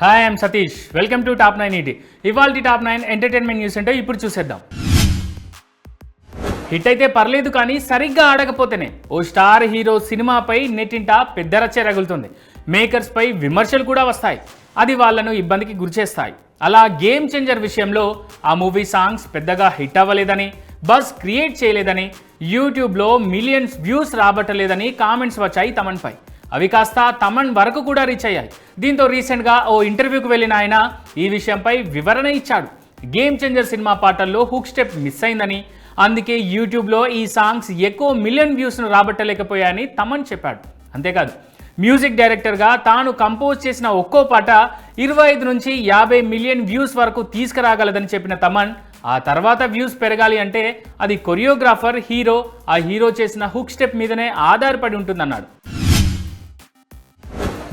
Hi I'm Satish welcome to top nine ET ఇవాళ top nine entertainment news అంటే ఇప్పుడు చూసేద్దాం. హిట్ అయితే పర్లేదు కానీ సరిగ్గా ఆడకపోతేనే ఓ స్టార్ హీరో సినిమాపై నెట్టింట పెద్ద రచ్చ రగులుతుంది. మేకర్స్పై విమర్శలు కూడా వస్తాయి. అది వాళ్ళను ఇబ్బందికి గురిచేస్తాయి అలా గేమ్ చేంజర్ విషయంలో ఆ మూవీ సాంగ్స్ పెద్దగా హిట్ అవ్వలేదని బస్ క్రియేట్ చేయలేదని యూట్యూబ్లో మిలియన్స్ వ్యూస్ రాబట్టలేదని కామెంట్స్ వచ్చాయి తమన్పై. అవి కాస్త తమన్ వరకు కూడా రీచ్ అయ్యాయి. దీంతో రీసెంట్గా ఓ ఇంటర్వ్యూకి వెళ్ళిన ఆయన ఈ విషయంపై వివరణ ఇచ్చాడు. గేమ్ చేంజర్ సినిమా పాటల్లో హుక్ స్టెప్ మిస్ అయిందని అందుకే యూట్యూబ్లో ఈ సాంగ్స్ ఎక్కువ మిలియన్ వ్యూస్ను రాబట్టలేకపోయాయని తమన్ చెప్పాడు. అంతేకాదు మ్యూజిక్ డైరెక్టర్గా తాను కంపోజ్ చేసిన ఒక్కో పాట ఇరవై ఐదు నుంచి యాభై మిలియన్ వ్యూస్ వరకు తీసుకురాగలదని చెప్పిన తమన్ ఆ తర్వాత వ్యూస్ పెరగాలి అంటే అది కొరియోగ్రాఫర్ హీరో ఆ హీరో చేసిన హుక్ స్టెప్ మీదనే ఆధారపడి ఉంటుందన్నాడు.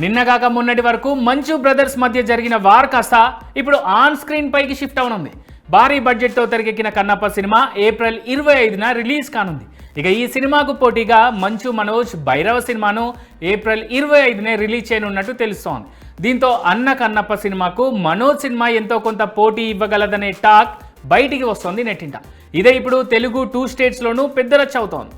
నిన్నగాక మొన్నటి వరకు మంచు బ్రదర్స్ మధ్య జరిగిన వార్ కాస్త ఇప్పుడు ఆన్ స్క్రీన్ పైకి షిఫ్ట్ అవనుంది. భారీ బడ్జెట్తో తెరకెక్కిన కన్నప్ప సినిమా ఏప్రిల్ ఇరవై ఐదున రిలీజ్ కానుంది. ఇక ఈ సినిమాకు పోటీగా మంచు మనోజ్ భైరవ సినిమాను ఏప్రిల్ ఇరవై ఐదునే రిలీజ్ చేయనున్నట్టు తెలుస్తోంది. దీంతో అన్న కన్నప్ప సినిమాకు మనోజ్ సినిమా ఎంతో కొంత పోటీ ఇవ్వగలదనే టాక్ బయటికి వస్తోంది నెట్టింట. ఇదే ఇప్పుడు తెలుగు టూ స్టేట్స్లోనూ పెద్ద రచ్చ అవుతోంది.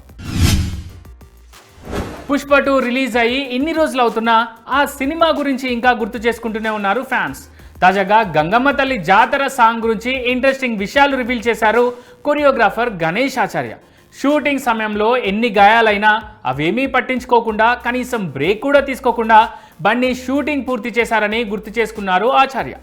పుష్ప టూ రిలీజ్ అయ్యి ఇన్ని రోజులు అవుతున్నా ఆ సినిమా గురించి ఇంకా గుర్తు చేసుకుంటూనే ఉన్నారు ఫ్యాన్స్. తాజాగా గంగమ్మ తల్లి జాతర సాంగ్ గురించి ఇంట్రెస్టింగ్ విషయాలు రివీల్ చేశారు కొరియోగ్రాఫర్ గణేష్ ఆచార్య. షూటింగ్ సమయంలో ఎన్ని గాయాలైనా అవేమీ పట్టించుకోకుండా కనీసం బ్రేక్ కూడా తీసుకోకుండా బండి షూటింగ్ పూర్తి చేశారని గుర్తు చేసుకున్నారు ఆచార్య.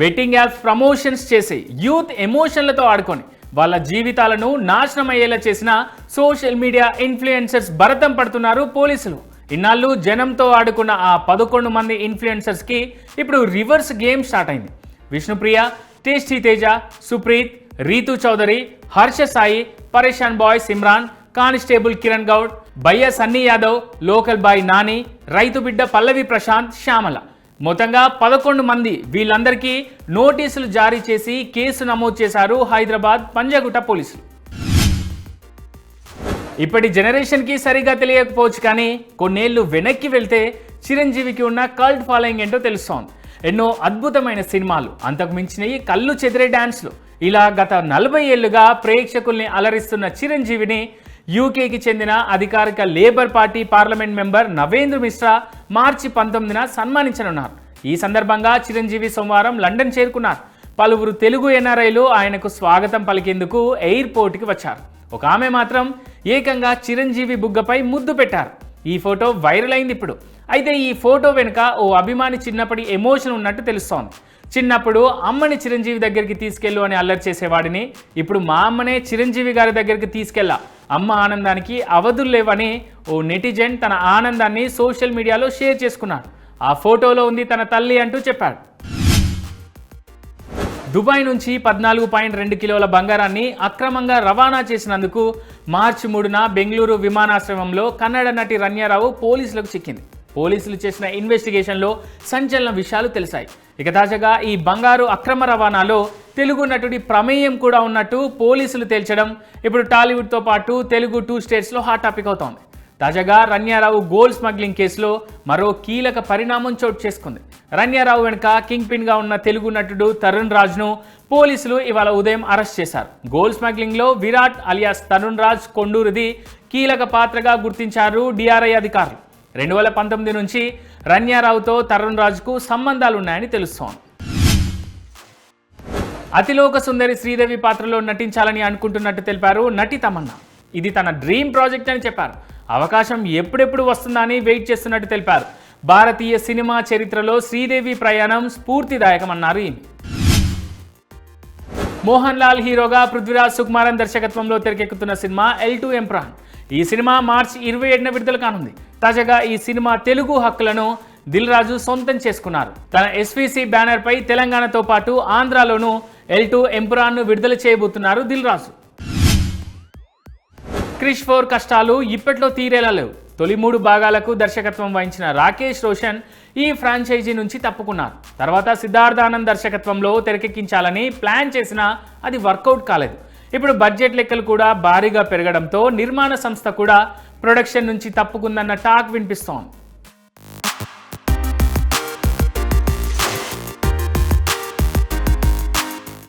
బెట్టింగ్ యాప్స్ ప్రమోషన్స్ చేసి యూత్ ఎమోషన్లతో ఆడుకొని వాళ్ళ జీవితాలను నాశనం అయ్యేలా చేసిన సోషల్ మీడియా ఇన్ఫ్లుయెన్సర్స్ భరతం పడుతున్నారు పోలీసులు. ఇన్నాళ్ళు జనంతో ఆడుకున్న ఆ పదకొండు మంది ఇన్ఫ్లుయెన్సర్స్కి ఇప్పుడు రివర్స్ గేమ్ స్టార్ట్ అయింది. Vishnupriya tasty Teja Supreeth Rithu Chowdary Harsha Sai Pareshan boy Simran constable Kiran Goud Bhayya Sunny Yadav local boy Nani రైతు బిడ్డ పల్లవి ప్రశాంత్ శ్యామల. మొత్తంగా పదకొండు మంది వీళ్ళందరికీ నోటీసులు జారీ చేసి కేసు నమోదు చేశారు హైదరాబాద్ పంజాగుట్ట పోలీసులు. ఇప్పటి జనరేషన్కి సరిగా తెలియకపోవచ్చు కానీ కొన్నేళ్ళు వెనక్కి వెళ్తే చిరంజీవికి ఉన్న కల్ట్ ఫాలోయింగ్ ఏంటో తెలుస్తోంది. ఎన్నో అద్భుతమైన సినిమాలు అంతకు మించినవి కళ్ళు చెదిరే డ్యాన్స్లు ఇలా గత నలభై ఏళ్ళుగా ప్రేక్షకుల్ని అలరిస్తున్న చిరంజీవిని యూకేకి చెందిన అధికారిక Labour Party parliament member Navendra Mishra మార్చి పంతొమ్మిదిన సన్మానించనున్నారు. ఈ సందర్భంగా చిరంజీవి సోమవారం లండన్ చేరుకున్నారు. పలువురు తెలుగు ఎన్ఆర్ఐలు ఆయనకు స్వాగతం పలికేందుకు ఎయిర్పోర్ట్కి వచ్చారు. ఒక ఆమె మాత్రం ఏకంగా చిరంజీవి బుగ్గపై ముద్దు పెట్టారు. ఈ ఫోటో వైరల్ అయింది ఇప్పుడు. అయితే ఈ ఫోటో వెనుక ఓ అభిమాని చిన్నప్పటి ఎమోషన్ ఉన్నట్టు తెలుస్తోంది. చిన్నప్పుడు అమ్మని చిరంజీవి దగ్గరికి తీసుకెళ్ళు అని అల్లరి చేసేవాడిని. ఇప్పుడు మా అమ్మనే చిరంజీవి గారి దగ్గరికి తీసుకెళ్ళా. అమ్మ ఆనందానికి అవధులు లేవని ఓ నెటిజన్ తన ఆనందాన్ని సోషల్ మీడియాలో షేర్ చేసుకున్నాడు. ఆ ఫోటోలో ఉంది తన తల్లి అంటూ చెప్పాడు. దుబాయ్ నుంచి పద్నాలుగు పాయింట్ రెండు కిలోల బంగారాన్ని అక్రమంగా రవాణా చేసినందుకు మార్చి మూడున బెంగళూరు విమానాశ్రయంలో కన్నడ నటి రన్యారావు పోలీసులకు చిక్కింది. పోలీసులు చేసిన ఇన్వెస్టిగేషన్లో సంచలన విషయాలు తెలిసాయి. ఇక తాజాగా ఈ బంగారు అక్రమ రవాణాలో తెలుగు నటుడి ప్రమేయం కూడా ఉన్నట్టు పోలీసులు తేల్చడం ఇప్పుడు టాలీవుడ్తో పాటు తెలుగు టూ స్టేట్స్లో హాట్ టాపిక్ అవుతోంది. తాజాగా రన్యారావు గోల్డ్ స్మగ్లింగ్ కేసులో మరో కీలక పరిణామం చోటు చేసుకుంది. రన్యారావు వెనుక కింగ్ పిన్గా ఉన్న తెలుగు నటుడు తరుణ్ రాజ్ను పోలీసులు ఇవాళ ఉదయం అరెస్ట్ చేశారు. గోల్డ్ స్మగ్లింగ్లో విరాట్ అలియాస్ తరుణ్ రాజ్ కొండూరుది కీలక పాత్రగా గుర్తించారు డిఆర్ఐ అధికారులు. రెండు వేల పంతొమ్మిది నుంచి రన్యారావుతో తరుణ్ రాజుకు సంబంధాలున్నాయని తెలుస్తోంది. అతిలోక సుందరి శ్రీదేవి పాత్రలో నటించాలని అనుకుంటున్నట్టు తెలిపారు నటి తమన్నా. ఇది తన డ్రీమ్ ప్రాజెక్ట్ అని చెప్పారు. అవకాశం ఎప్పుడెప్పుడు వస్తుందా అని వెయిట్ చేస్తున్నట్టు తెలిపారు. భారతీయ సినిమా చరిత్రలో శ్రీదేవి ప్రయాణం స్ఫూర్తిదాయకమన్నారు ఈమె. మోహన్ లాల్ హీరోగా పృథ్వీరాజ్ సుకుమారన్ దర్శకత్వంలో తెరకెక్కుతున్న సినిమా ఎల్ టు ఎంప్రాన్ ఈ సినిమా మార్చి ఇరవై ఏడున విడుదల కానుంది. తాజాగా ఈ సినిమా తెలుగు హక్కులను దిల్ రాజు సొంతం చేసుకున్నారు. తన ఎస్వీసీ బ్యానర్ పై తెలంగాణతో పాటు ఆంధ్రాలోనూ ఎల్ టు ఎంపురాన్ను విడుదల చేయబోతున్నారు దిల్ రాజు క్రిష్ ఫోర్ కష్టాలు ఇప్పట్లో తీరేలా లేవు. తొలి మూడు భాగాలకు దర్శకత్వం వహించిన రాకేష్ రోషన్ ఈ ఫ్రాంచైజీ నుంచి తప్పుకున్నారు. తర్వాత సిద్ధార్థానంద్ దర్శకత్వంలో తెరకెక్కించాలని ప్లాన్ చేసినా అది వర్కౌట్ కాలేదు. ఇప్పుడు బడ్జెట్ లెక్కలు కూడా భారీగా పెరగడంతో నిర్మాణ సంస్థ కూడా ప్రొడక్షన్ నుంచి తప్పుకుందన్న టాక్ వినిపిస్తోంది.